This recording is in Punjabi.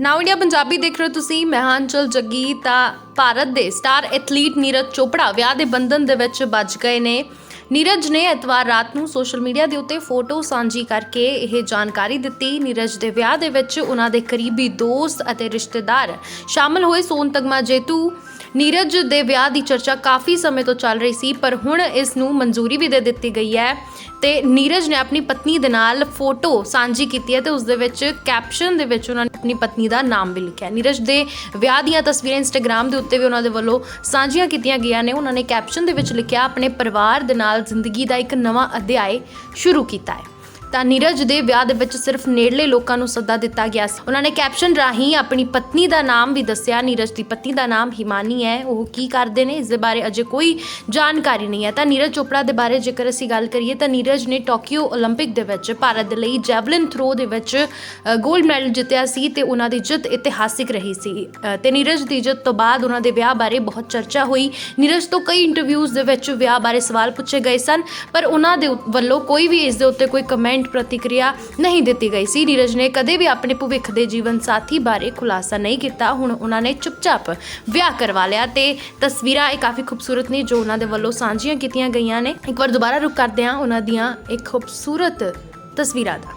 ਨਾਓ ਇੰਡੀਆ ਪੰਜਾਬੀ ਦੇਖ ਰਹੇ ਹੋ ਤੁਸੀਂ ਮੈਂ ਹਾਂ ਅੰਚਲ ਜੱਗੀ ਤਾਂ ਭਾਰਤ ਦੇ ਸਟਾਰ ਐਥਲੀਟ ਨੀਰਜ ਚੋਪੜਾ ਵਿਆਹ ਦੇ ਬੰਧਨ ਦੇ ਵਿੱਚ ਵੱਜ ਗਏ ਨੇ ਨੀਰਜ ਨੇ ਐਤਵਾਰ ਰਾਤ ਨੂੰ ਸੋਸ਼ਲ ਮੀਡੀਆ ਦੇ ਉੱਤੇ ਫੋਟੋ ਸਾਂਝੀ ਕਰਕੇ ਇਹ ਜਾਣਕਾਰੀ ਦਿੱਤੀ। ਨੀਰਜ ਦੇ ਵਿਆਹ ਦੇ ਵਿੱਚ ਉਹਨਾਂ ਦੇ ਕਰੀਬੀ ਦੋਸਤ ਅਤੇ ਰਿਸ਼ਤੇਦਾਰ ਸ਼ਾਮਲ ਹੋਏ ਸੋਨ ਤਗਮਾ ਜੇਤੂ। ਨੀਰਜ ਦੇ ਵਿਆਹ ਦੀ ਚਰਚਾ ਕਾਫੀ ਸਮੇਂ ਤੋਂ ਚੱਲ ਰਹੀ ਸੀ, ਪਰ ਹੁਣ ਇਸ ਨੂੰ ਮਨਜ਼ੂਰੀ ਵੀ ਦੇ ਦਿੱਤੀ ਗਈ ਹੈ। ਤੇ ਨੀਰਜ ਨੇ ਆਪਣੀ ਪਤਨੀ ਦੇ ਨਾਲ ਫੋਟੋ ਸਾਂਝੀ ਕੀਤੀ ਹੈ ਤੇ ਉਸ ਦੇ ਵਿੱਚ ਕੈਪਸ਼ਨ ਦੇ ਵਿੱਚ ਉਹਨਾਂ ਨੇ ਆਪਣੀ ਪਤਨੀ ਦਾ ਨਾਮ ਵੀ ਲਿਖਿਆ ਨੀਰਜ ਦੇ ਵਿਆਹ ਦੀਆਂ ਤਸਵੀਰਾਂ ਇੰਸਟਾਗ੍ਰam ਦੇ ਉੱਤੇ ਵੀ ਉਹਨਾਂ ਦੇ ਵੱਲੋਂ ਸਾਂਝੀਆਂ ਕੀਤੀਆਂ ਗਈਆਂ ਨੇ। ਉਹਨਾਂ ਨੇ ਕੈਪਸ਼ਨ ਦੇ ਵਿੱਚ ਲਿਖਿਆ, ਆਪਣੇ ਪਰਿਵਾਰ ਦੇ ਨਾਲ ਜ਼ਿੰਦਗੀ ਦਾ ਇੱਕ ਨਵਾਂ ਅਧਿਆਇ ਸ਼ੁਰੂ ਕੀਤਾ ਹੈ। ਤਾਂ ਨੀਰਜ ਦੇ ਵਿਆਹ ਦੇ ਵਿੱਚ ਸਿਰਫ ਨੇੜਲੇ ਲੋਕਾਂ ਨੂੰ ਸੱਦਾ ਦਿੱਤਾ ਗਿਆ ਸੀ। ਉਹਨਾਂ ਨੇ ਕੈਪਸ਼ਨ ਰਾਹੀਂ ਆਪਣੀ ਪਤਨੀ ਦਾ ਨਾਮ ਵੀ ਦੱਸਿਆ। ਨੀਰਜ ਦੀ ਪਤਨੀ ਦਾ ਨਾਮ ਹਿਮਾਨੀ ਹੈ। ਉਹ ਕੀ ਕਰਦੇ ਨੇ? ਇਸ ਦੇ ਬਾਰੇ ਅਜੇ ਕੋਈ ਜਾਣਕਾਰੀ ਨਹੀਂ ਹੈ। ਤਾਂ ਨੀਰਜ ਚੋਪੜਾ ਦੇ ਬਾਰੇ ਜੇਕਰ ਅਸੀਂ ਗੱਲ ਕਰੀਏ, ਤਾਂ ਨੀਰਜ ਨੇ ਟੋਕੀਓ 올림픽 ਦੇ ਵਿੱਚ ਭਾਰਤ ਦੇ ਲਈ ਜੈਵਲਿਨ ਥਰੋ ਦੇ ਵਿੱਚ 골ਡ ਮੈਡਲ ਜਿੱਤਿਆ ਸੀ ਤੇ ਉਹਨਾਂ ਦੀ ਜਿੱਤ ਇਤਿਹਾਸਿਕ ਰਹੀ ਸੀ। ਤੇ ਨੀਰਜ ਦੀ ਜਿੱਤ ਤੋਂ ਬਾਅਦ ਉਹਨਾਂ ਦੇ ਵਿਆਹ ਬਾਰੇ ਬਹੁਤ ਚਰਚਾ ਹੋਈ। ਨੀਰਜ ਤੋਂ ਕਈ ਇੰਟਰਵਿਊਜ਼ ਦੇ ਵਿੱਚ ਵਿਆਹ ਬਾਰੇ ਸਵਾਲ ਪੁੱਛੇ ਗਏ ਸਨ, ਪਰ ਉਹਨਾਂ ਦੇ ਵੱਲੋਂ ਕੋਈ ਵੀ ਇਸ ਦੇ ਉੱਤੇ ਕੋਈ ਕਮੈਂਟ ਪ੍ਰਤੀਕਿਰਿਆ ਨਹੀਂ ਦਿੱਤੀ ਗਈ ਸੀ। ਨੀਰਜ ਨੇ ਕਦੇ ਵੀ ਆਪਣੇ ਭਵਿੱਖ ਦੇ ਜੀਵਨ ਸਾਥੀ ਬਾਰੇ ਖੁਲਾਸਾ ਨਹੀਂ ਕੀਤਾ। ਹੁਣ ਉਹਨਾਂ ਨੇ ਚੁੱਪਚਾਪ ਵਿਆਹ ਕਰਵਾ ਲਿਆ ਤੇ ਤਸਵੀਰਾਂ ਇਹ ਕਾਫੀ ਖੂਬਸੂਰਤ ਨੇ ਜੋ ਉਹਨਾਂ ਦੇ ਵੱਲੋਂ ਸਾਂਝੀਆਂ ਕੀਤੀਆਂ ਗਈਆਂ ਨੇ। ਇੱਕ ਵਾਰ ਦੁਬਾਰਾ ਰੁਕ ਕਰਦੇ ਹਾਂ ਉਹਨਾਂ ਦੀਆਂ ਇੱਕ ਖੂਬਸੂਰਤ ਤਸਵੀਰਾਂ ਦਾ।